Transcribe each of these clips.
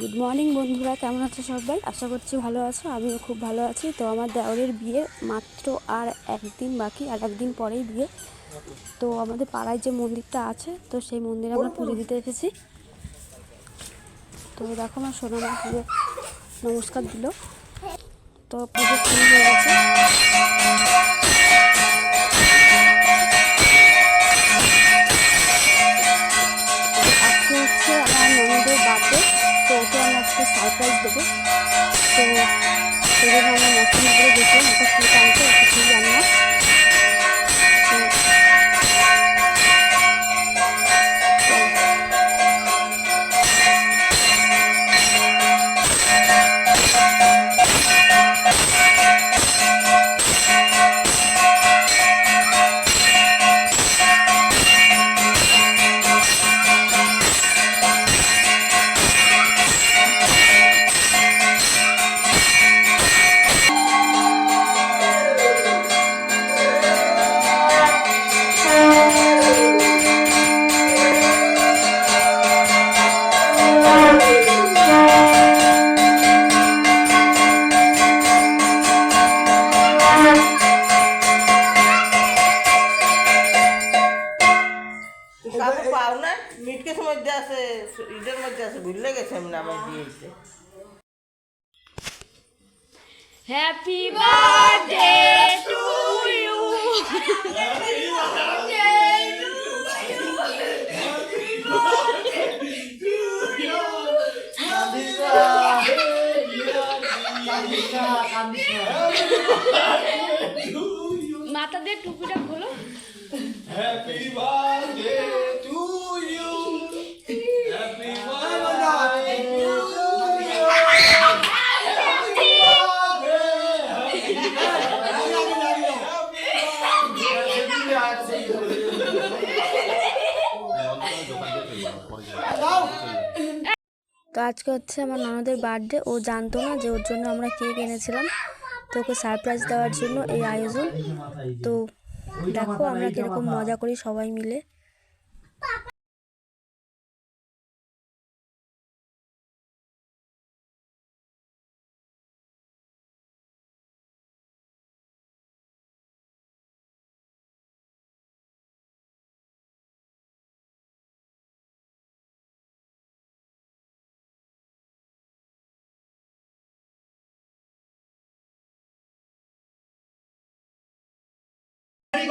Good morning বন্ধুরা। কেমন আছো সবাই? আশা করছি ভালো আছো। আমিও খুব ভালো আছি। তো আমার দেওরের বিয়ে মাত্র আর একদিন বাকি, আর একদিন পরেই বিয়ে। তো আমাদের পাড়ায় যে মন্দিরটা আছে, তো সেই মন্দিরে আমরা পুজো দিতে এসেছি। তো দেখো আমার সোনামা পুজো নমস্কার দিল। তো পুজো শুরু হয়ে গেছে। তো সেই জন্য আমার নতুন কাকু পাও না। মিটকের মধ্যে আছে ঈদের মধ্যে আছে ভুলে গেছে আমি নামাই দিয়েছে হ্যাপি বার্থডে টু ইউ মাথা দিয়ে টুপিটা খোলো। আজকে হচ্ছে আমার ননদের বার্থডে। ও জানতো না যে ওর জন্য আমরা কেক এনেছিলাম। তো ওকে সারপ্রাইজ দেওয়ার জন্য এই আয়োজন। তো দেখো আমরা কীরকম মজা করি সবাই মিলে।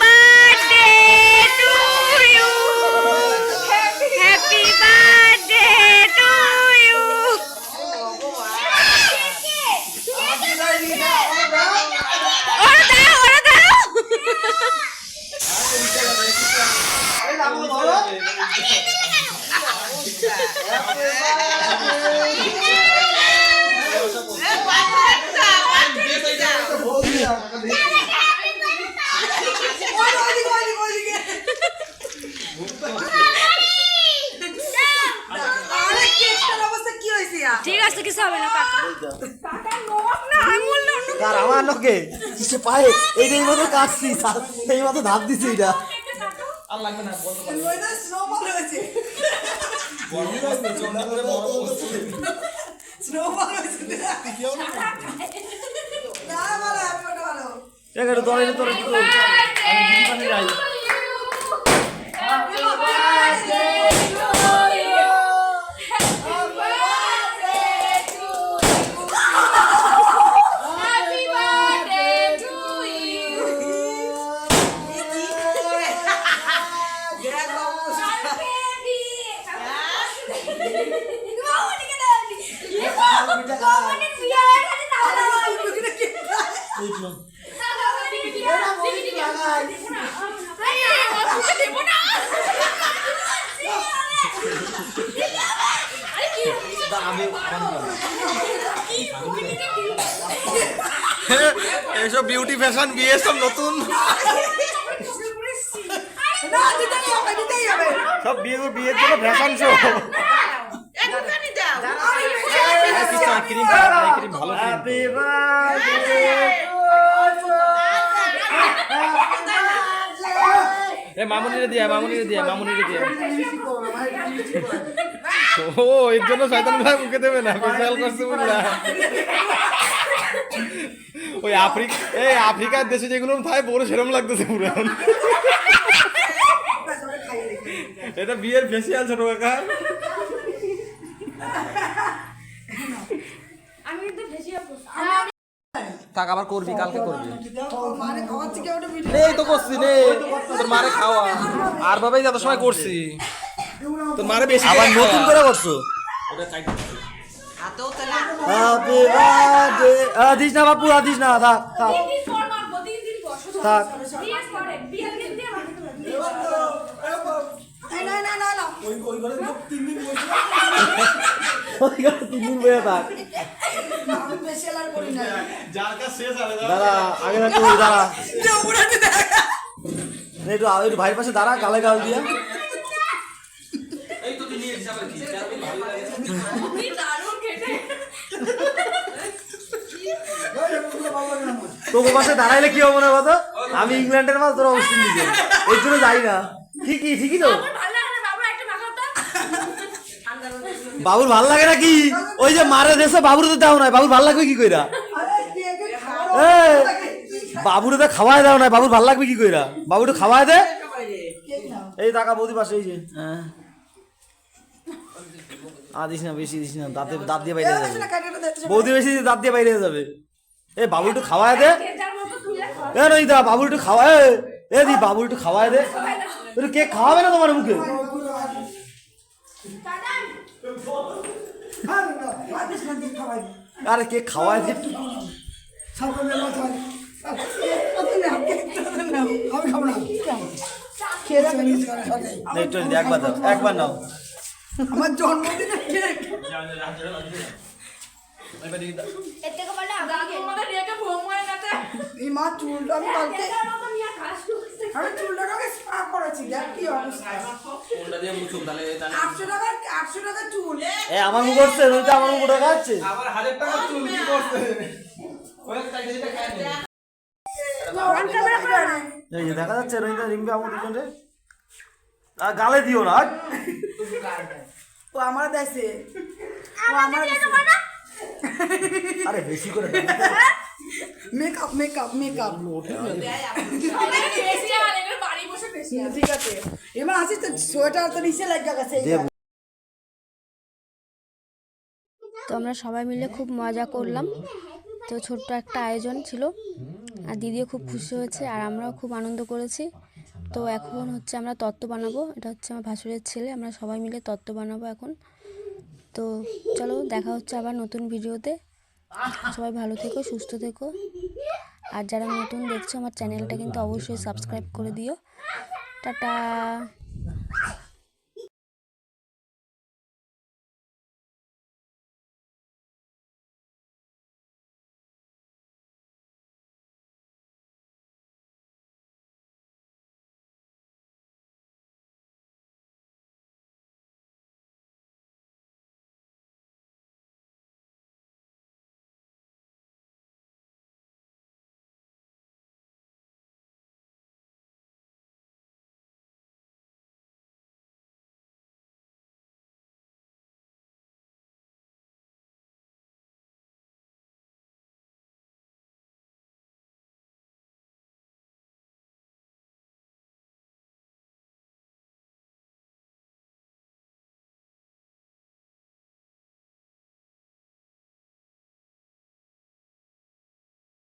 Birthday to you happy birthday to you ওরা দাও ওরা দাও ঠিক আছে কিছু হবে না কাকা আর আমার লোকে কিসে পায়ে এই যে এই মতো কাটছি এই মতো ধাপ দিছি এটা তোর একটু আমি দিদি যাই এসব বিউটি ফ্যাশন বিয়ে সব নতুন সব বিয়ে বিয়ের জন্য ফ্যাশন শো ভালো এ মামুনিরে দিয়া মামুনিরে দিয়া মামুনিরে দিয়া ও এর জন্য শয়তান ভাই মুখে দেবে না ফেসিয়াল করছে বুঝলা ওই আফ্রিকা এই আফ্রিকার দেশে যেগুলো থাকে বড় সেরম লাগতেছে পুরো এটা বিয়ের ফেসিয়াল ছোট কাকা থাক আবার করবি কালকে করবি। এই তো করছি নে তোর মারে খাওয়া। আর ভাবেই যত সময় করছি। মারে বেশি আবার নতুন। করে করছ? দিস না বাপু দিস না থাক থাক। থাক। তিন দিন বয়ে থাক। দাঁড়া আগে দাঁড়া। একটু একটু ভাইয়ের পাশে দাঁড়া গালে গাল দিয়া। তোকে পাশে দাঁড়াইলে কি হবে না বলো আমি ইংল্যান্ডের মাল তোরা ওয়েস্ট ইন্ডিজের এর জন্য যাই না ঠিকই ঠিকই তো বাবুর ভালো লাগে না কি ওই যে মারে দেশে বাবুর তো দাও নাই বাবুর ভালো লাগবে কি কইরা বাবুরে তো খাওয়াই দাও নাই বাবুর ভালো লাগবে কি কইরা বাবু তো খাওয়াই দে এই টাকা বৌদি পাশে এই যে হ্যাঁ আ দিস না বেশি দিস না দাঁতে দাঁত দিয়ে বাইরে যাবে। বৌদি বেশি দাঁত দিয়ে বাইরে যাবে। এ বাবু একটু খাওয়াই দে। এ নই দা বাবু একটু খাওয়ায় এ দি বাবু একটু খাওয়ায় দে। একটু কেক খাওয়াবে না তোমার মুখে? আরে কেক খাওয়ায় দে, একবার দাও একবার নাও। আমার জন্মদিনের কেক এই মা চুলটা আমি কালকে আমি চুলটাকে স্পা করেছি দেখ কি অবস্থা। আটশো টাকার আটশো টাকার চুল। এ আমার মুখ করছে নইতে আমার মুখ টাকা আছে আবার হাজার টাকা চুল কি করছে? দেখা যাচ্ছে রোহিত রিম্পি আমার দুজনে। গালে দিও না। ও আমার দেশে। ও আমার আরে বেশি করে। মেকআপ মেকআপ মেকআপ ঠিক আছে। এবার আসিস তো সোয়েটার তো নিচে লাগা গেছে। তো আমরা সবাই মিলে খুব মজা করলাম। তো ছোট্ট একটা আয়োজন ছিল। আর দিদিও খুব খুশি হয়েছে আর আমরাও খুব আনন্দ করেছি। তো এখন হচ্ছে আমরা তত্ত্ব বানাবো। এটা হচ্ছে আমার ভাসুরের ছেলে। আমরা সবাই মিলে তত্ত্ব বানাবো এখন। তো চলো দেখা হচ্ছে আবার নতুন ভিডিওতে। সবাই ভালো থেকো, সুস্থ থেকো। আর যারা নতুন দেখছ আমার চ্যানেলটা কিন্তু অবশ্যই সাবস্ক্রাইব করে দিও। টাটা!